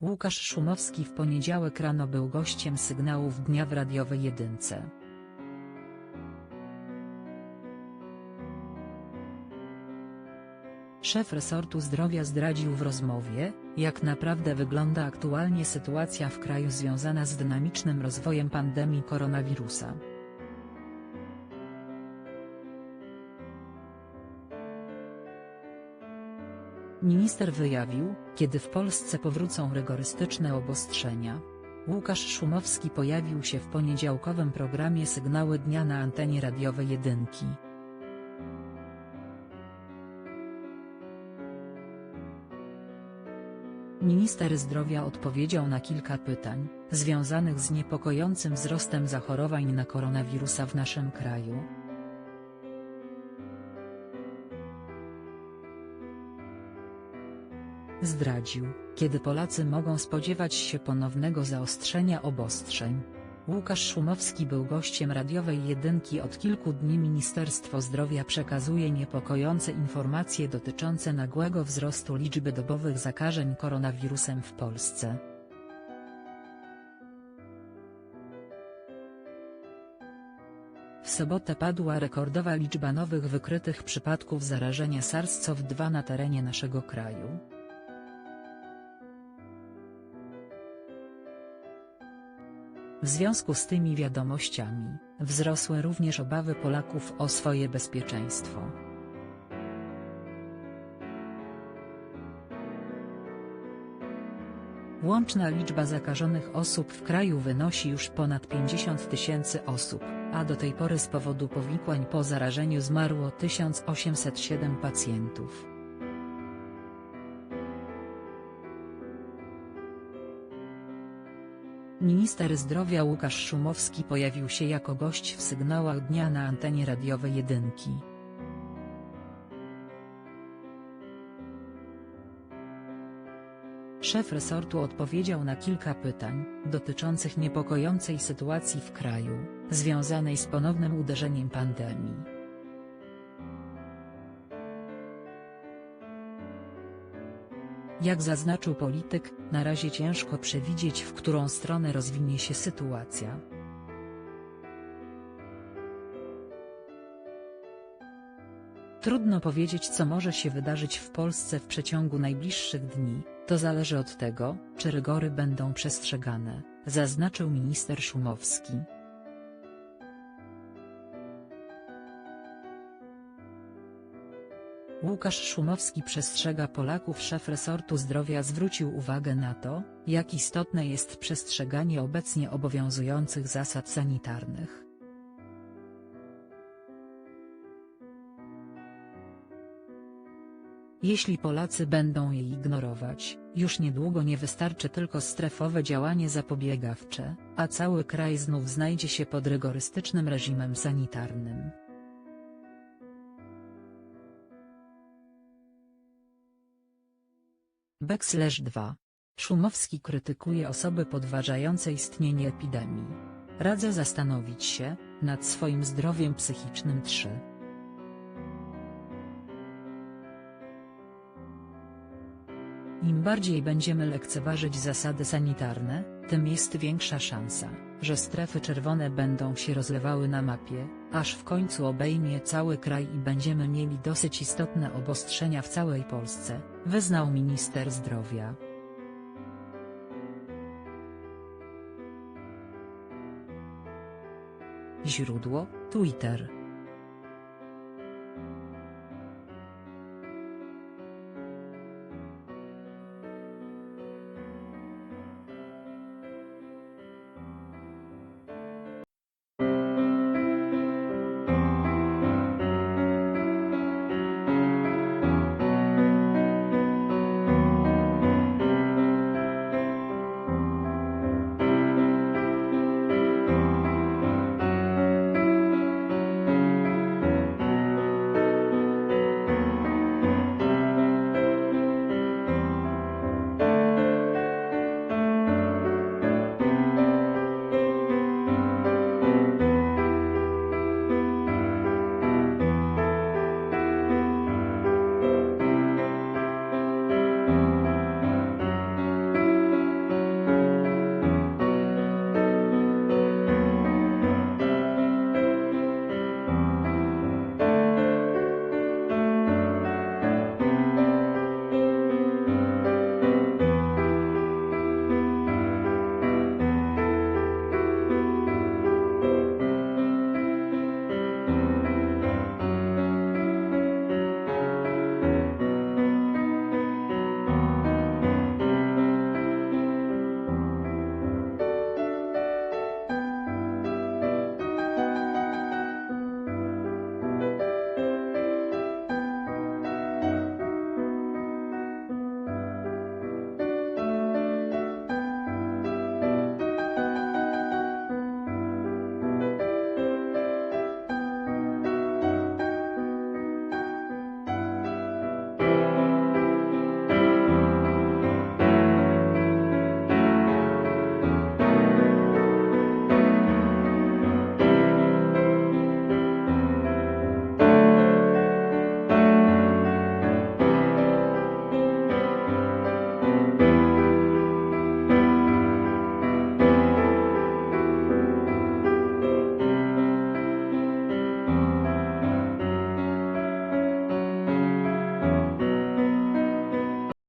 Łukasz Szumowski w poniedziałek rano był gościem sygnałów dnia w radiowej jedynce. Szef resortu zdrowia zdradził w rozmowie, jak naprawdę wygląda aktualnie sytuacja w kraju związana z dynamicznym rozwojem pandemii koronawirusa. Minister wyjawił, kiedy w Polsce powrócą rygorystyczne obostrzenia. Łukasz Szumowski pojawił się w poniedziałkowym programie Sygnały Dnia na antenie radiowej jedynki. Minister zdrowia odpowiedział na kilka pytań, związanych z niepokojącym wzrostem zachorowań na koronawirusa w naszym kraju. Zdradził, kiedy Polacy mogą spodziewać się ponownego zaostrzenia obostrzeń. Łukasz Szumowski był gościem radiowej jedynki od kilku dni Ministerstwo Zdrowia przekazuje niepokojące informacje dotyczące nagłego wzrostu liczby dobowych zakażeń koronawirusem w Polsce. W sobotę padła rekordowa liczba nowych wykrytych przypadków zarażenia SARS-CoV-2 na terenie naszego kraju. W związku z tymi wiadomościami, wzrosły również obawy Polaków o swoje bezpieczeństwo. Łączna liczba zakażonych osób w kraju wynosi już ponad 50 tysięcy osób, a do tej pory z powodu powikłań po zarażeniu zmarło 1807 pacjentów. Minister zdrowia Łukasz Szumowski pojawił się jako gość w sygnałach dnia na antenie radiowej jedynki. Szef resortu odpowiedział na kilka pytań, dotyczących niepokojącej sytuacji w kraju, związanej z ponownym uderzeniem pandemii. Jak zaznaczył polityk, na razie ciężko przewidzieć w którą stronę rozwinie się sytuacja. Trudno powiedzieć co może się wydarzyć w Polsce w przeciągu najbliższych dni, to zależy od tego, czy rygory będą przestrzegane, zaznaczył minister Szumowski. Łukasz Szumowski przestrzega Polaków Szef resortu zdrowia zwrócił uwagę na to, jak istotne jest przestrzeganie obecnie obowiązujących zasad sanitarnych. Jeśli Polacy będą je ignorować, już niedługo nie wystarczy tylko strefowe działanie zapobiegawcze, a cały kraj znów znajdzie się pod rygorystycznym reżimem sanitarnym. Backslash 2. Szumowski krytykuje osoby podważające istnienie epidemii. Radzę zastanowić się, nad swoim zdrowiem psychicznym 3. Im bardziej będziemy lekceważyć zasady sanitarne, tym jest większa szansa, że strefy czerwone będą się rozlewały na mapie, aż w końcu obejmie cały kraj i będziemy mieli dosyć istotne obostrzenia w całej Polsce, wyznał minister zdrowia. Źródło: Twitter